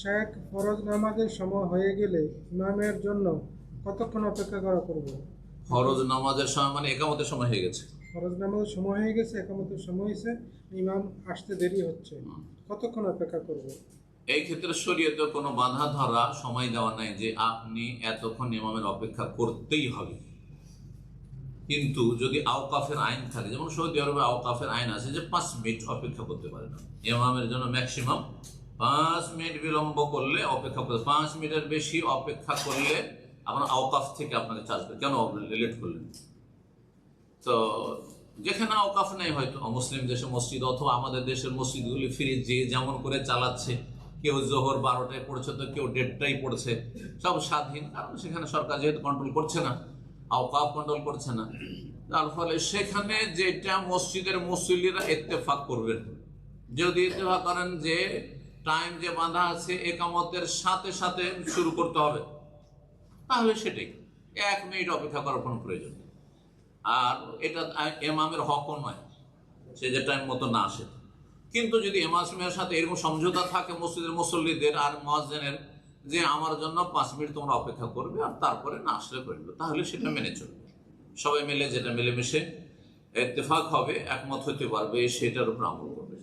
শেখ ফরজ নামাজের সময় হয়ে গেলে ইমামের জন্য কতক্ষণ অপেক্ষা করা করব? ফরজ নামাজের সময় মানে একামতের সময় হয়ে গেছে। ফরজ নামাজের সময় হয়ে গেছে একামতের সময় হয়েছে ইমাম আসতে দেরি হচ্ছে। কতক্ষণ অপেক্ষা করব? এই ক্ষেত্রে শরীয়তে কোনো বাধা ধরা সময় দেওয়া নাই যে আপনি এতক্ষণ ইমামের অপেক্ষা করতেই হবে। কিন্তু যদি আওকাফের আইন থাকে যেমন সৌদি আরবে আওকাফের আইন আছে যে পাঁচ মিনিট অপেক্ষা করতে পারে না। ইমামের জন্য ম্যাক্সিমাম পাঁচ মিনিট বিলম্ব করলে অপেক্ষা করতে পাঁচ মিনিটের বেশি অপেক্ষা করলে আপনার আওকাফ থেকে আপনাকে চার্জ করে কেন লেট করলেন? তো যেখানে আওকাফ নেই হয়তো মুসলিম দেশে মসজিদ অথবা আমাদের দেশের মসজিদগুলি ফিরে যে যেমন করে চালাচ্ছে। কেউ জোহর বারোটায় পড়ছে তো কেউ দেড়টাই পড়ছে। সব স্বাধীন, কারণ সেখানে সরকার যেহেতু কন্ট্রোল করছে না আওকাফ কন্ট্রোল করছে না। তার ফলে সেখানে যেটা মসজিদের মুসল্লিরা ইত্তেফাক করবেন। যদি ইত্তেফাক করেন যে টাইম যে বাঁধা আছে, একামতের সাথে সাথে শুরু করতে হবে। তাহলে সেটাই। এক মিনিট অপেক্ষা করার কোনো প্রয়োজন আর এটা এমামের হকও নয়, সে যে টাইম মতো না আসে। কিন্তু যদি এমাসমের সাথে এরকম সমঝোতা থাকে মসজিদের মুসল্লিদের আর মহাজনের যে আমার জন্য পাঁচ মিনিট তোমরা অপেক্ষা করবে আর তারপরে না আসলে করবে তাহলে সেটা মেনে চলবে। সবাই মিলে যেটা মিলেমিশে ইত্তেফাক হবে, একমত হতে পারবে, সেটার উপর আমল করবে।